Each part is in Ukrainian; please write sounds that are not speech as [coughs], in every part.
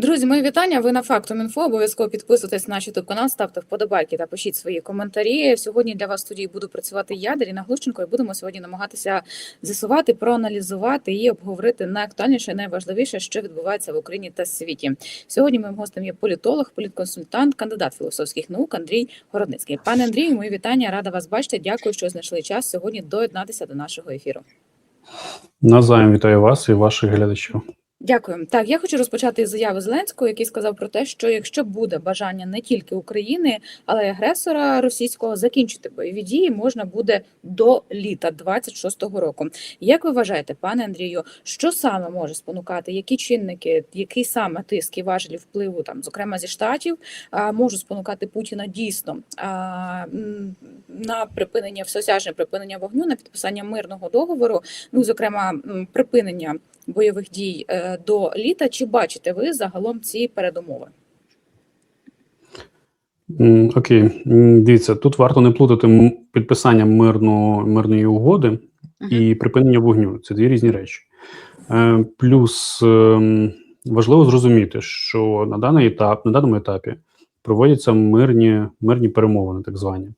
Друзі, мої вітання. Ви на фактум інфо. Обов'язково підписуйтесь на YouTube канал, ставте вподобайки та пишіть свої коментарі. Сьогодні для вас в студії буду працювати я, Даріна Глущенко, і будемо сьогодні намагатися з'ясувати, проаналізувати і обговорити найактуальніше, найважливіше, що відбувається в Україні та світі. Сьогодні моїм гостем є політолог, політконсультант, кандидат філософських наук Андрій Городницький. Пане Андрію, мої вітання. Рада вас бачити. Дякую, що знайшли час сьогодні доєднатися до нашого ефіру. Навзаєм вітаю вас і ваших глядачів. Дякую. Так, я хочу розпочати заяви Зеленського, який сказав про те, що якщо буде бажання не тільки України, але й агресора російського закінчити бойові дії, можна буде до літа 26-го року. Як ви вважаєте, пане Андрію, що саме може спонукати, які чинники, який саме тиск і важелі впливу, там, зокрема зі штатів, можуть спонукати Путіна дійсно на припинення всеосяжне припинення вогню, на підписання мирного договору, ну зокрема припинення бойових дій е, до літа. Чи бачите ви загалом ці передумови? Окей, дивіться, тут варто не плутати підписання мирно, мирної угоди і припинення вогню. Це дві різні речі. Е, плюс ем, важливо зрозуміти, що на даний етап, на даному етапі проводяться мирні, мирні перемовини, так звані.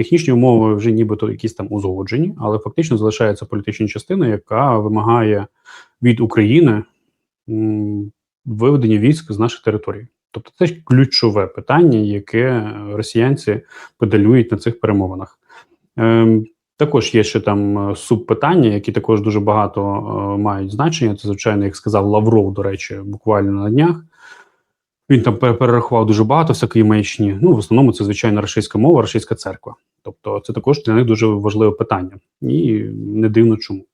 Технічні умови вже нібито якісь там узгоджені, але фактично залишається політична частина, яка вимагає від України виведення військ з наших територій. Тобто це ключове питання, яке росіянці педалюють на цих перемовинах. Ем, також є ще там е, субпитання, які також дуже багато е, мають значення. Це, звичайно, як сказав Лавров, до речі, буквально на днях. Він там перерахував дуже багато всякої маячні. Ну, в основному це, звичайно, російська мова, російська церква. Тобто, це також для них дуже важливе питання. І не дивно чому.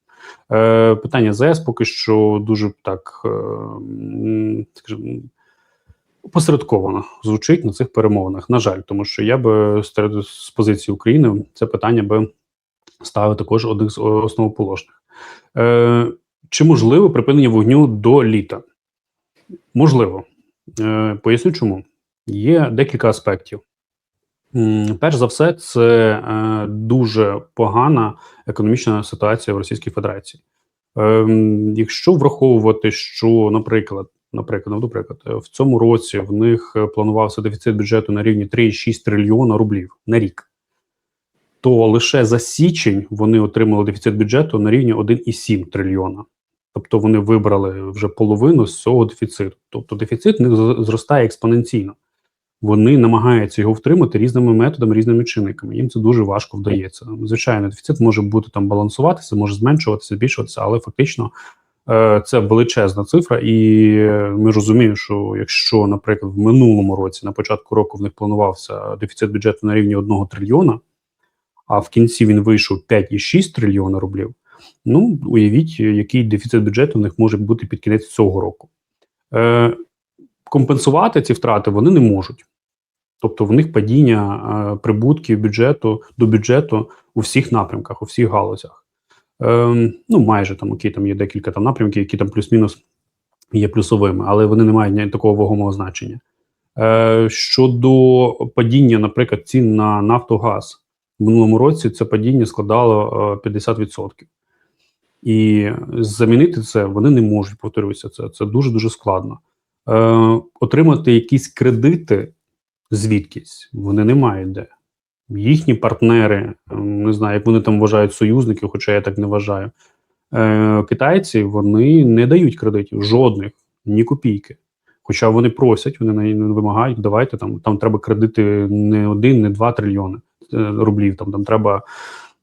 Е, питання ЗС поки що дуже так, е, скажімо, посередковано звучить на цих перемовинах. На жаль, тому що я би з, позиції України це питання би ставив також одних з основоположних. Е, чи можливо припинення вогню до літа? Можливо. Е, поясню чому. Є декілька аспектів. Перш за все, це е, дуже погана економічна ситуація в Російській Федерації. Ем, якщо враховувати, що, наприклад, наприклад, наведу приклад, е, в цьому році в них планувався дефіцит бюджету на рівні 3,6 трильйона рублів на рік, то лише за січень вони отримали дефіцит бюджету на рівні 1,7 трильйона. Тобто вони вибрали вже половину з цього дефіциту. Тобто дефіцит них зростає експоненційно. Вони намагаються його втримати різними методами, різними чинниками. Їм це дуже важко вдається. Звичайно, дефіцит може бути там балансуватися, може зменшуватися, збільшуватися, але фактично е, це величезна цифра, і е, ми розуміємо, що якщо, наприклад, в минулому році на початку року в них планувався дефіцит бюджету на рівні 1 трильйона, а в кінці він вийшов 5,6 трильйона рублів. Ну, уявіть, який дефіцит бюджету в них може бути під кінець цього року. Е, компенсувати ці втрати вони не можуть. Тобто в них падіння е, прибутків бюджету до бюджету у всіх напрямках, у всіх галузях. Е, ну, майже там окей, там є декілька там напрямків, які там плюс-мінус є плюсовими, але вони не мають такого вагомого значення. Е, щодо падіння, наприклад, цін на нафтогаз в минулому році це падіння складало е, 50%. І замінити це вони не можуть, повторюся, це, це дуже дуже складно. Е, отримати якісь кредити звідкись вони не мають де. Їхні партнери, е, не знаю, як вони там вважають союзників, хоча я так не вважаю. Е, китайці вони не дають кредитів жодних, ні копійки. Хоча вони просять, вони не вимагають, давайте там, там треба кредити не один, не два трильйони е, рублів. Там, там треба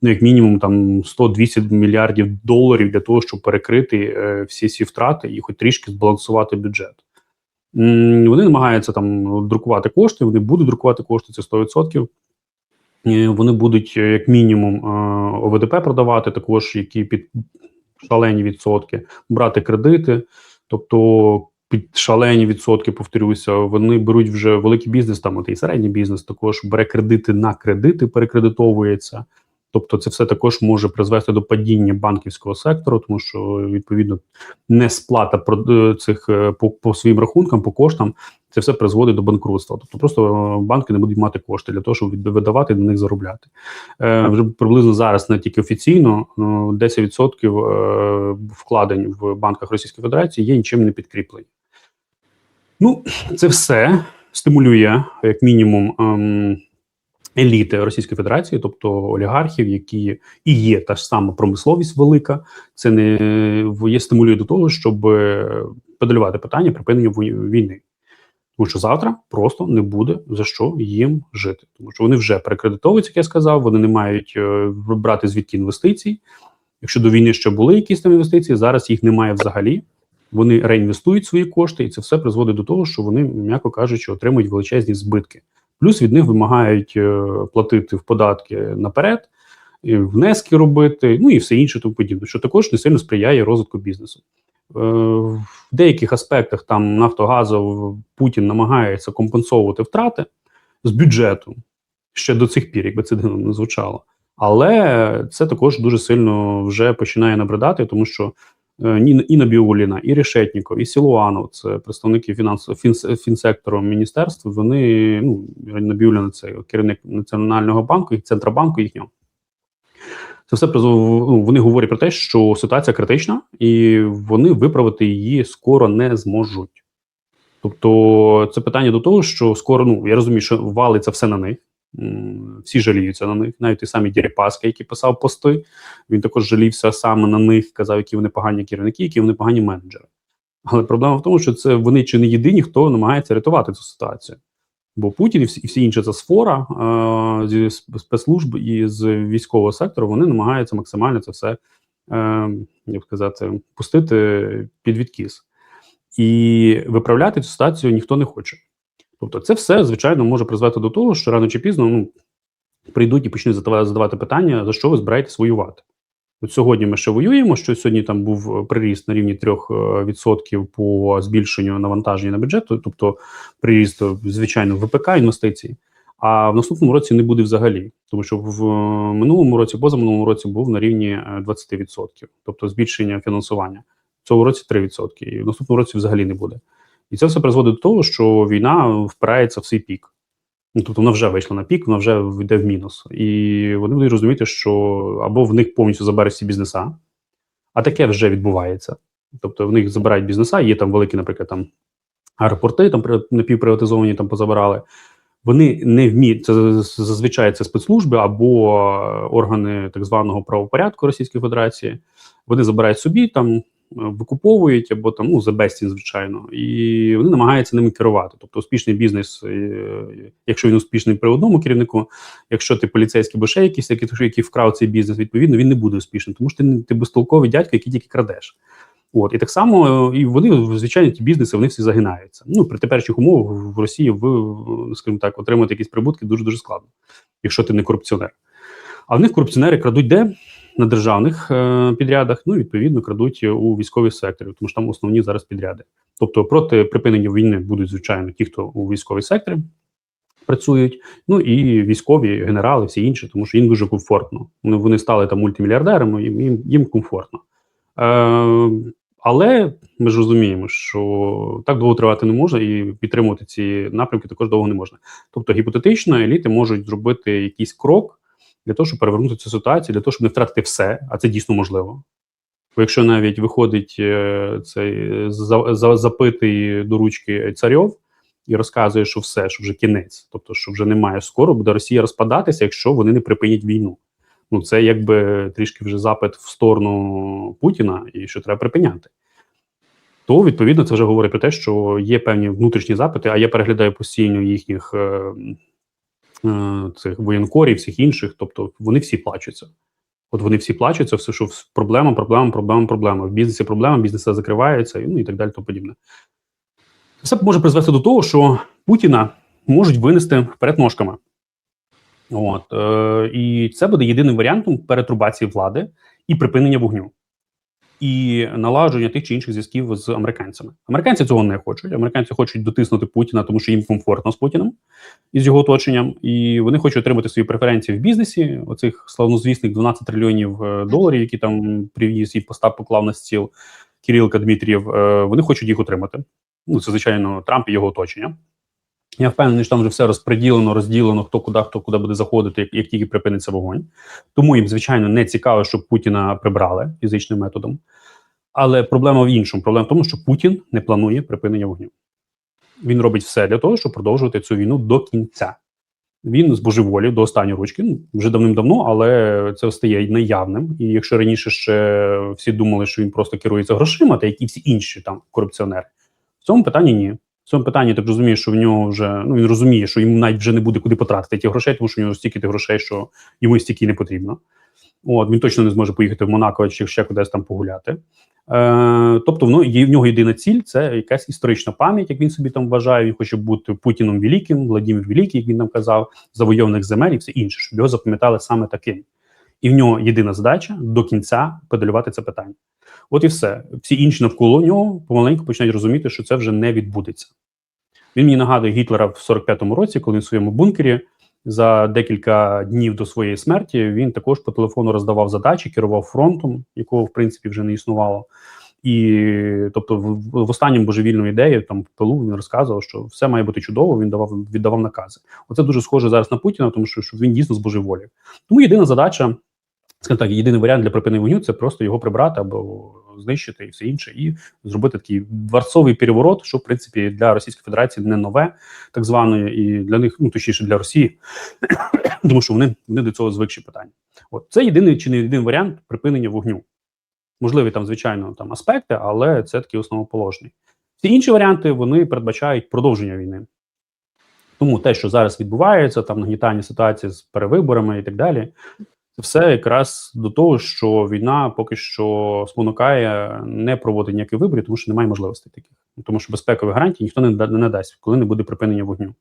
ну, як мінімум там 100-200 мільярдів доларів для того, щоб перекрити е, всі ці втрати і хоч трішки збалансувати бюджет. Вони намагаються там друкувати кошти, вони будуть друкувати кошти, це 100%. Е, Вони будуть, е, як мінімум, ОВДП продавати, також які під шалені відсотки, брати кредити. Тобто під шалені відсотки, повторюся, вони беруть вже великий бізнес, там і середній бізнес також бере кредити на кредити, перекредитовується. Тобто, це все також може призвести до падіння банківського сектору, тому що відповідно несплата е, цих е, по, по своїм рахункам, по коштам, це все призводить до банкрутства. Тобто, просто е, банки не будуть мати кошти для того, щоб видавати на них заробляти. Е, вже приблизно зараз не тільки офіційно е, 10% е, вкладень в банках Російської Федерації є нічим не підкріплені. Ну, це все стимулює, як мінімум, ем, еліти Російської Федерації, тобто олігархів, які і є та ж сама промисловість велика. Це не є стимулює до того, щоб е, педалювати питання припинення війни. Тому що завтра просто не буде за що їм жити, тому що вони вже перекредитовуються, як я сказав, вони не мають е, брати звідки інвестицій. Якщо до війни ще були якісь там інвестиції, зараз їх немає взагалі. Вони реінвестують свої кошти, і це все призводить до того, що вони, м'яко кажучи, отримують величезні збитки. Плюс від них вимагають е, платити в податки наперед, внески робити, ну і все інше тому подібне, що також не сильно сприяє розвитку бізнесу. Е, В деяких аспектах там Нафтогазу Путін намагається компенсовувати втрати з бюджету ще до цих пір, якби це дивно не звучало. Але це також дуже сильно вже починає набридати, тому що е, і Набіуліна, і Решетніков, і Сілуанов, це представники фінансового фінс, фінсектору міністерства. Вони ну Набіуліна це керівник національного банку і центробанку їхнього. Це все ну, вони говорять про те, що ситуація критична, і вони виправити її скоро не зможуть. Тобто, це питання до того, що скоро, ну я розумію, що валиться все на них. Всі жаліються на них, навіть той самий Діріпаска, який писав пости, він також жалівся саме на них, казав, які вони погані керівники, які вони погані менеджери. Але проблема в тому, що це вони чи не єдині, хто намагається рятувати цю ситуацію. Бо Путін і всі, і всі інші ця сфера е, зі спецслужб і з військового сектору вони намагаються максимально це все, е, як сказати, пустити під відкіс. І виправляти цю ситуацію ніхто не хоче. Тобто, це все, звичайно, може призвести до того, що рано чи пізно ну, прийдуть і почнуть задавати, питання, за що ви збираєтесь воювати. От сьогодні ми ще воюємо, що сьогодні там був е, приріст на рівні 3% по збільшенню навантаження на бюджет, тобто приріст, е, звичайно, ВПК інвестицій. А в наступному році не буде взагалі, тому що в е, минулому році, позаминулому році був на рівні е, 20%, тобто збільшення фінансування. Цього році 3%, і в наступному році взагалі не буде. І це все призводить до того, що війна впирається в свій пік. Ну, тобто вона вже вийшла на пік, вона вже йде в мінус. І вони будуть розуміти, що або в них повністю заберуть всі бізнеса, а таке вже відбувається. Тобто в них забирають бізнеса, є там великі, наприклад, там аеропорти, там напівприватизовані там позабирали. Вони не вміють це зазвичай це спецслужби або органи так званого правопорядку Російської Федерації. Вони забирають собі там, викуповують або там ну за безцінь, звичайно, і вони намагаються ними керувати. Тобто, успішний бізнес, е, якщо він успішний при одному керівнику, якщо ти поліцейський або ще якийсь, який, який вкрав цей бізнес, відповідно він не буде успішним, тому що ти, ти безтолковий дядько, який тільки крадеш. От і так само, е, і вони звичайно ті бізнеси вони всі загинаються. Ну при теперішніх умовах в Росії е, скажімо так, отримати якісь прибутки дуже дуже складно, якщо ти не корупціонер. А в них корупціонери крадуть де? На державних е, підрядах, ну відповідно крадуть у військовій секторі, тому що там основні зараз підряди. Тобто проти припинення війни будуть звичайно ті, хто у військовій секторі працюють, ну і військові генерали, всі інші, тому що їм дуже комфортно. Вони, вони стали там мультимільярдерами, їм, їм, комфортно. Е, але ми ж розуміємо, що так довго тривати не може, і підтримувати ці напрямки також довго не можна. Тобто, гіпотетично, еліти можуть зробити якийсь крок для того, щоб перевернути цю ситуацію, для того, щоб не втратити все, а це дійсно можливо. Бо якщо навіть виходить е, цей за, запитий до ручки царьов і розказує, що все, що вже кінець, тобто, що вже немає скоро, буде Росія розпадатися, якщо вони не припинять війну. Ну це якби трішки вже запит в сторону Путіна і що треба припиняти. То відповідно це вже говорить про те, що є певні внутрішні запити, а я переглядаю постійно їхніх е, е, цих воєнкорів, всіх інших, тобто вони всі плачуться. От вони всі плачуться, все, що проблема, проблема, проблема, проблема. В бізнесі проблема, бізнес закривається, і, ну і так далі, то подібне. Це може призвести до того, що Путіна можуть винести вперед ножками. От, е, і це буде єдиним варіантом перетрубації влади і припинення вогню, і налагодження тих чи інших зв'язків з американцями. Американці цього не хочуть. Американці хочуть дотиснути Путіна, тому що їм комфортно з Путіним і з його оточенням, і вони хочуть отримати свої преференції в бізнесі. Оцих славнозвісних 12 трильйонів е, доларів, які там привіз і постав поклав на стіл Кирилка Дмитрієв. е, Вони хочуть їх отримати. Ну це звичайно Трамп і його оточення. Я впевнений, що там вже все розподілено, розділено, хто куди, хто куди буде заходити, як, як тільки припиниться вогонь. Тому їм, звичайно, не цікаво, щоб Путіна прибрали фізичним методом. Але проблема в іншому. Проблема в тому, що Путін не планує припинення вогню. він робить все для того, щоб продовжувати цю війну до кінця. Він збожеволів до останньої ручки, ну, вже давним-давно, але це стає неявним. І якщо раніше ще всі думали, що він просто керується грошима, та як і всі інші там корупціонери, в цьому питанні ні. В цьому питанні так розуміє, що в нього вже ну він розуміє, що йому навіть вже не буде куди потратити ті грошей, тому що в нього стільки тих грошей, що йому стільки не потрібно. От він точно не зможе поїхати в Монако чи ще кудись там погуляти. Е, тобто, воно є в нього єдина ціль це якась історична пам'ять, як він собі там вважає. Він хоче бути Путіном Великим, Владимир Великий, як він нам казав, завойовник земель і все інше, щоб його запам'ятали саме таким. І в нього єдина задача до кінця педалювати це питання. От і все. Всі інші навколо нього помаленьку починають розуміти, що це вже не відбудеться. Він мені нагадує Гітлера в 45-му році, коли він в своєму бункері за декілька днів до своєї смерті він також по телефону роздавав задачі, керував фронтом, якого в принципі вже не існувало. І тобто, в, останньому божевільну ідею там пилу він розказував, що все має бути чудово. Він давав віддавав накази. Оце дуже схоже зараз на Путіна, тому що, що він дійсно збожеволів. Тому єдина задача, скажімо так, єдиний варіант для припинення вогню це просто його прибрати або знищити і все інше, і зробити такий дворцовий переворот, що в принципі для Російської Федерації не нове, так званої, і для них, ну точніше для Росії, [coughs] тому що вони, вони до цього звикші питання. От це єдиний чи не єдиний варіант припинення вогню. Можливі там, звичайно, там аспекти, але це такий основоположний. Всі інші варіанти вони передбачають продовження війни. Тому те, що зараз відбувається, там нагнітання ситуації з перевиборами і так далі, це все якраз до того, що війна поки що спонукає не проводити ніякі вибори, тому що немає можливостей таких. Тому що безпекові гарантії ніхто не, не надасть, коли не буде припинення вогню.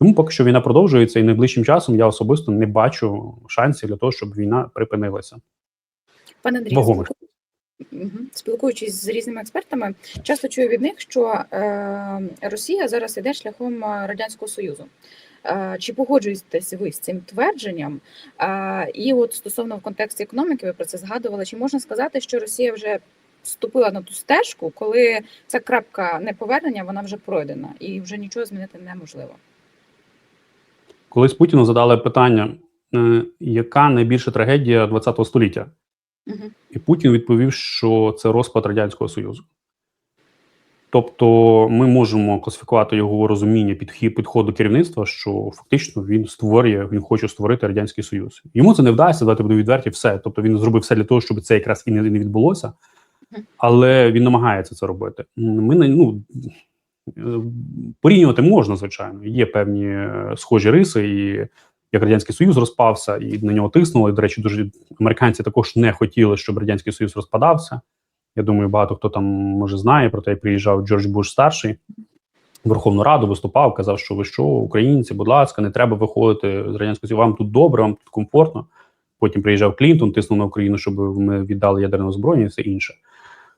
Тому поки що війна продовжується, і найближчим часом я особисто не бачу шансів для того, щоб війна припинилася. Пане. Мгм. Спілкуючись з різними експертами, часто чую від них, що е, Росія зараз іде шляхом е, Радянського Союзу. Чи погоджуєтесь ви з цим твердженням? І от стосовно в контексті економіки, ви про це згадували, чи можна сказати, що Росія вже вступила на ту стежку, коли ця крапка неповернення вона вже пройдена і вже нічого змінити неможливо? Колись Путіну задали питання, е, яка найбільша трагедія ХХ століття? Угу. І Путін відповів, що це розпад Радянського Союзу. Тобто, ми можемо класифікувати його розуміння підхід підходу керівництва, що фактично він створює, він хоче створити радянський союз. Йому це не вдасться, давайте буду відверті, все. Тобто він зробив все для того, щоб це якраз і не, відбулося, але він намагається це робити. Ми не ну порівнювати можна, звичайно. Є певні е, схожі риси, і як радянський союз розпався, і на нього тиснули. До речі, дуже американці також не хотіли, щоб радянський союз розпадався. Я думаю, багато хто там може знає про те, як приїжджав Джордж Буш старший в Верховну Раду, виступав, казав, що ви що, українці, будь ласка, не треба виходити з радянського Союзу, вам тут добре, вам тут комфортно. Потім приїжджав Клінтон, тиснув на Україну, щоб ми віддали ядерне озброєння і все інше.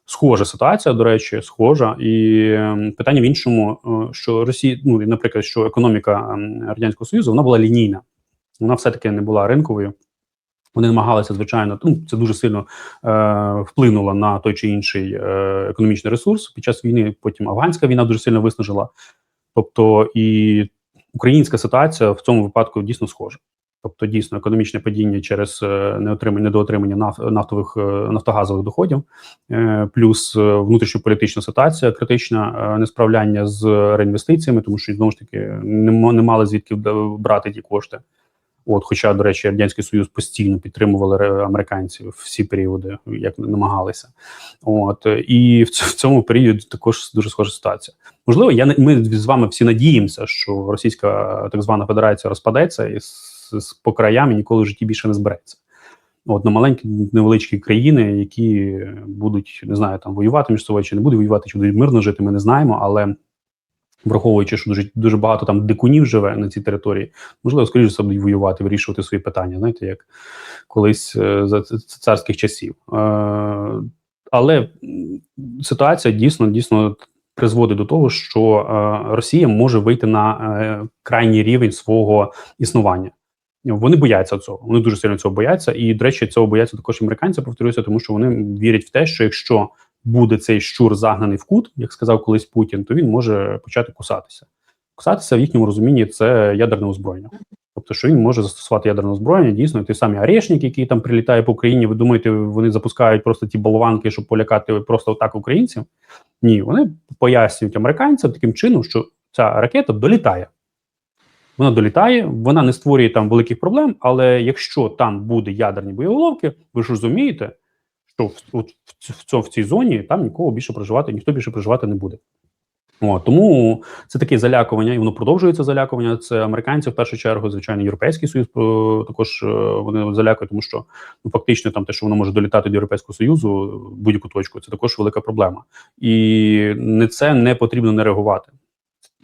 Схожа ситуація, до речі, схожа. І ем, питання в іншому, е, що Росія, ну наприклад, що економіка ем, радянського союзу вона була лінійна, вона все-таки не була ринковою. Вони намагалися, звичайно, ну це дуже сильно е, вплинуло на той чи інший е, економічний ресурс під час війни. Потім афганська війна дуже сильно виснажила. Тобто і українська ситуація в цьому випадку дійсно схожа. Тобто, дійсно, економічне падіння через е, неотримання недоотримання наф- нафтових е, нафтогазових доходів, е, плюс внутрішньополітична ситуація критична, несправляння з реінвестиціями, тому що знову ж таки не, не мали звідки брати ті кошти. От, хоча, до речі, радянський союз постійно підтримували американців всі періоди, як намагалися. От і в цьому періоді також дуже схожа ситуація. Можливо, я ми з вами всі надіємося, що Російська так звана Федерація розпадеться і з по краям і ніколи в житті більше не збереться. От на маленькі невеличкі країни, які будуть не знаю, там воювати між собою чи не будуть воювати, чи будуть мирно жити, ми не знаємо, але. Враховуючи, що дуже дуже багато там дикунів живе на цій території, можливо, скоріше все будуть воювати, вирішувати свої питання, знаєте, як колись е, за царських часів. Е, але ситуація дійсно дійсно призводить до того, що е, Росія може вийти на крайній рівень свого існування. Вони бояться цього. Вони дуже сильно цього бояться. І, до речі, цього бояться також американці, повторюся, тому що вони вірять в те, що якщо буде цей щур загнаний в кут, як сказав колись Путін, то він може почати кусатися. Кусатися в їхньому розумінні це ядерне озброєння. Тобто, що він може застосувати ядерне озброєння, дійсно, той самий Орешник, який там прилітає по Україні. Ви думаєте, вони запускають просто ті болванки, щоб полякати просто так українців? Ні, вони пояснюють американцям таким чином, що ця ракета долітає. Вона долітає, вона не створює там великих проблем, але якщо там буде ядерні боєголовки, ви ж розумієте, що в, от в, в, цій зоні там нікого більше проживати, ніхто більше проживати не буде. О, тому це таке залякування, і воно продовжується залякування. Це американці в першу чергу, звичайно, європейський союз е, також е, вони залякують, тому що ну фактично там те, що воно може долітати до європейського союзу будь-яку точку, це також велика проблема, і не це не потрібно не реагувати.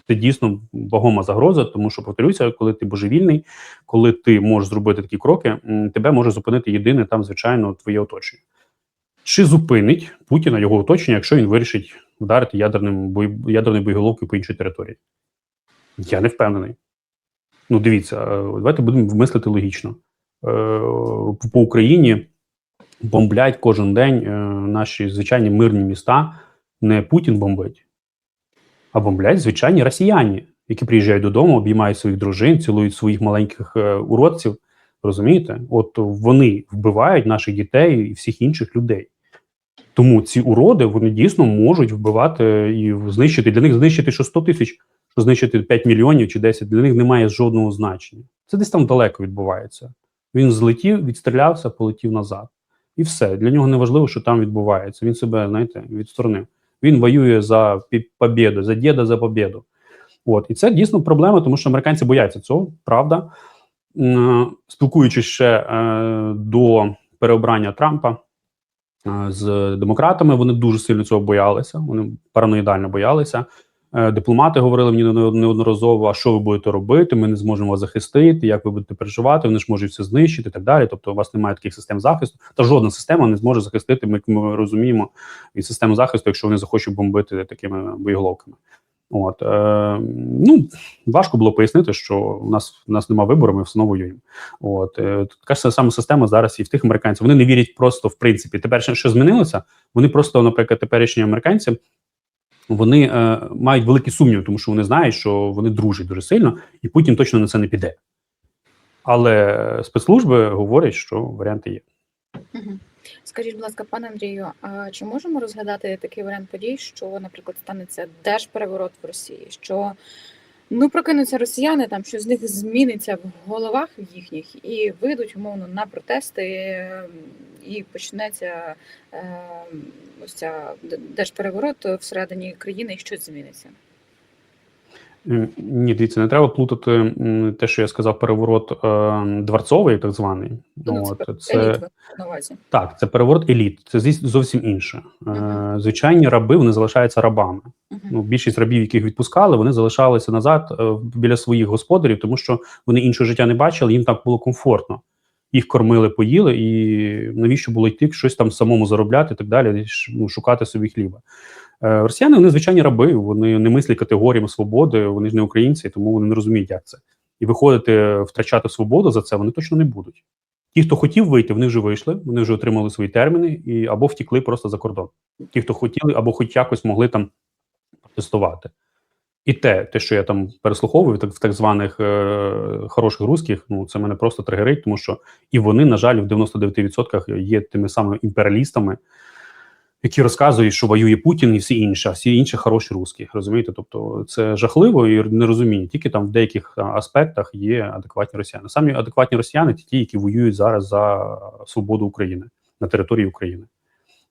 Це дійсно вагома загроза, тому що повторюся, коли ти божевільний, коли ти можеш зробити такі кроки, тебе може зупинити єдине там, звичайно, твоє оточення. Чи зупинить Путіна його оточення, якщо він вирішить вдарити ядерним бой... ядерною боєголовкою по іншій території? Я не впевнений. Ну, дивіться, е, давайте будемо вмислити логічно. Е, По Україні бомблять кожен день е, наші звичайні мирні міста. Не Путін бомбить, а бомблять звичайні росіяни, які приїжджають додому, обіймають своїх дружин, цілують своїх маленьких уродців. Розумієте? От вони вбивають наших дітей і всіх інших людей. Тому ці уроди вони дійсно можуть вбивати і знищити. Для них знищити що 100 тисяч, що знищити 5 мільйонів чи 10, для них немає жодного значення. Це десь там далеко відбувається. Він злетів, відстрілявся, полетів назад. І все. Для нього не важливо, що там відбувається. Він себе, знаєте, відсторонив. Він воює за побєду, за діда за побєду. От. І це дійсно проблема, тому що американці бояться цього, правда. Спілкуючись ще е, до переобрання Трампа е, з демократами, вони дуже сильно цього боялися. Вони параноїдально боялися. Е, Дипломати говорили мені неодноразово, а що ви будете робити? Ми не зможемо вас захистити, як ви будете переживати, вони ж можуть все знищити і так далі. Тобто, у вас немає таких систем захисту. Та жодна система не зможе захистити, ми, ми розуміємо, і систему захисту, якщо вони захочуть бомбити такими боєголовками. От е, ну важко було пояснити, що у нас у нас немає вибору, ми все одно воюємо. От е, така ж сама система зараз і в тих американців. Вони не вірять просто в принципі. Тепер що змінилося? Вони просто, наприклад, теперішні американці. Вони е, мають великі сумніви, тому що вони знають, що вони дружать дуже сильно, і Путін точно на це не піде. Але спецслужби говорять, що варіанти є. Скажіть, будь ласка, пане Андрію, а чи можемо розглядати такий варіант подій, що, наприклад, станеться держпереворот в Росії? Що ну прокинуться росіяни, там що з них зміниться в головах їхніх, і вийдуть умовно на протести, ем, і почнеться е, ось ця держпереворот всередині країни, і щось зміниться? Ні, дивіться, не треба плутати те, що я сказав, переворот е, дворцовий, так званий. Ну, От, еліт це, на увазі. так, це переворот еліт. Це зовсім інше. Е, Мгм. звичайні раби вони залишаються рабами. Мгм. Ну, більшість рабів, яких відпускали, вони залишалися назад е, біля своїх господарів, тому що вони іншого життя не бачили, їм так було комфортно. Їх кормили, поїли, і навіщо було йти щось там самому заробляти і так далі, ну, шукати собі хліба. Е, росіяни вони звичайні раби, вони не мислять категоріями свободи, вони ж не українці, тому вони не розуміють, як це. І виходити, втрачати свободу за це вони точно не будуть. Ті, хто хотів вийти, вони вже вийшли, вони вже отримали свої терміни і або втікли просто за кордон. Ті, хто хотіли, або хоч якось могли там протестувати. І те, те, що я там переслуховую так, в так званих е, хороших русських, ну це мене просто тригерить, тому що і вони, на жаль, в 99% є тими самими імперіалістами, які розказують, що воює Путін і всі інші, а всі інші хороші русські. Розумієте? Тобто це жахливо і нерозуміння. Тільки там в деяких аспектах є адекватні росіяни. Самі адекватні росіяни це ті, які воюють зараз за свободу України на території України.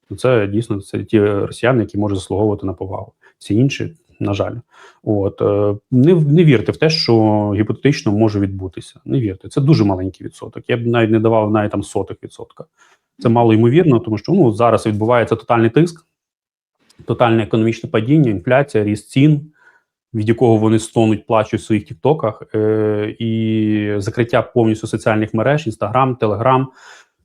Ну, Це дійсно це ті росіяни, які можуть заслуговувати на повагу. Всі інші, на жаль, от е, не, не вірте в те, що гіпотетично може відбутися. Не вірте. Це дуже маленький відсоток. Я б навіть не давав навіть там сотих відсотка. Це мало ймовірно, тому що ну зараз відбувається тотальний тиск, тотальне економічне падіння, інфляція, ріст цін, від якого вони стонуть, плачуть в своїх тіктоках, е, і закриття повністю соціальних мереж, інстаграм, телеграм,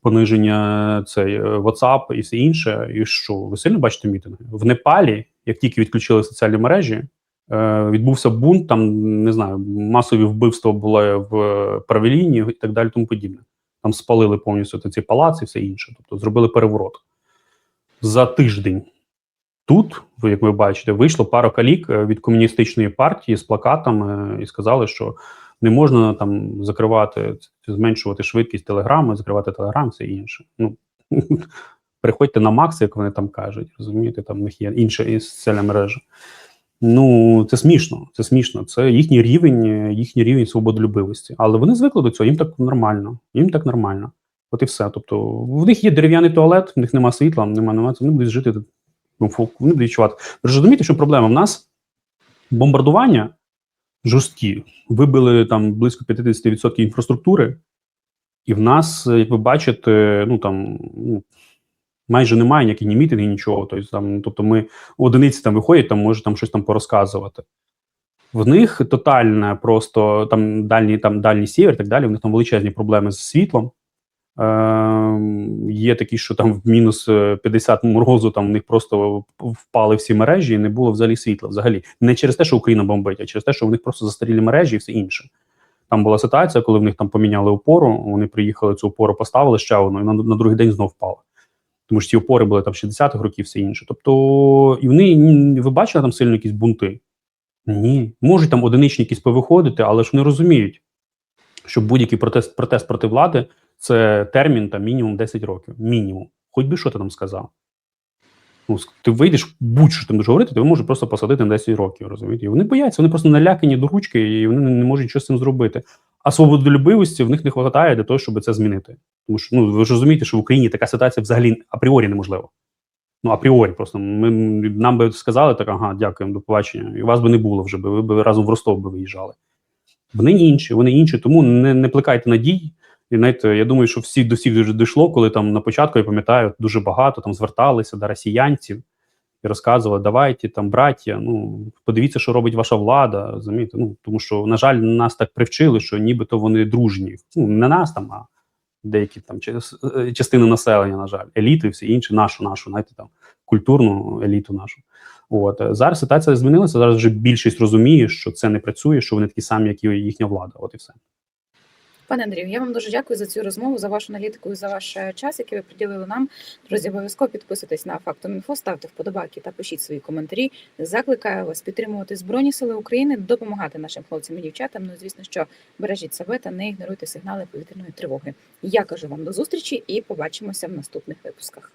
пониження цей е, WhatsApp і все інше. І що ви сильно бачите мітинги в Непалі, як тільки відключили соціальні мережі. е, Відбувся бунт, там не знаю, масові вбивства були в Правеліні і так далі, тому подібне. Там спалили повністю ці палаци і все інше. Тобто зробили переворот за тиждень. Тут, як ви бачите, вийшло пара калік е, від комуністичної партії з плакатами і сказали, що не можна там закривати, зменшувати швидкість телеграми, закривати телеграм, все інше. Ну [laughs] приходьте на Макс, як вони там кажуть, розумієте, там в них є інша соціальна мережа. Ну, це смішно. Це смішно. Це їхній рівень, е, їхній рівень свободолюбивості. Але вони звикли до цього, їм так нормально. Їм так нормально. От і все. Тобто, в них є дерев'яний туалет, в них нема світла, нема, нема, вони будуть жити. ну, Вони будуть відчувати. Ви розумієте, що проблема? В нас бомбардування жорсткі, вибили там близько 50% інфраструктури, і в нас, е, як ви бачите, ну там ну, майже немає ніяких ні мітингів, нічого. Тобто, там, ну, тобто ми одиниці там виходять, там може там щось там порозказувати. В них тотальне просто там дальній там дальній сівер і так далі. В них там величезні проблеми з світлом. Е, є такі, що там в мінус е, 50 морозу, там в них просто впали всі мережі і не було взагалі світла. Взагалі не через те, що Україна бомбить, а через те, що в них просто застарілі мережі і все інше. Там була ситуація, коли в них там поміняли опору. Вони приїхали цю опору, поставили ще одну, і на, на другий день знов впали. Тому що ці опори були там 60-х років, все інше. Тобто, і вони ви бачили там сильно якісь бунти? Ні. Можуть там одиничні якісь повиходити, але ж вони розуміють, що будь-який протест, протест проти влади це термін там мінімум 10 років. Мінімум. Хоч би що ти там сказав. Ну, ти вийдеш, будь-що ти будеш говорити, тебе можуть просто посадити на 10 років, розумієте? І вони бояться, вони просто налякані до ручки, і вони не, можуть нічого з цим зробити. А свободолюбивості в них не вистачає для того, щоб це змінити. Тому що ну ви ж розумієте, що в Україні така ситуація взагалі апріорі неможлива. Ну, апріорі просто. Ми, нам би сказали так, ага, дякуємо, до побачення. І вас би не було вже, ви б разом в Ростов би виїжджали. Вони інші, вони інші, тому не, не плекайте надій. І знаєте, я думаю, що всі до всіх вже дійшло, коли там на початку, я пам'ятаю, дуже багато там зверталися до росіянців і розказували, давайте там, браття, ну подивіться, що робить ваша влада. Розумієте? Ну тому що, на жаль, нас так привчили, що нібито вони дружні. Ну не нас там, а деякі там е, частини населення, на жаль, еліти, і все інше, нашу, нашу, знаєте, там культурну еліту нашу. От е, зараз ситуація змінилася. Зараз вже більшість розуміє, що це не працює, що вони такі самі, як і їхня влада. От і все. Пане Андрію, я вам дуже дякую за цю розмову, за вашу аналітику і за ваш е, час, який ви приділили нам. Друзі, обов'язково підписуйтесь на фактом інфо, ставте вподобайки та пишіть свої коментарі. Закликаю вас підтримувати Збройні Сили України, допомагати нашим хлопцям і дівчатам. Ну, звісно, що бережіть себе та не ігноруйте сигнали повітряної тривоги. Я кажу вам до зустрічі і побачимося в наступних випусках.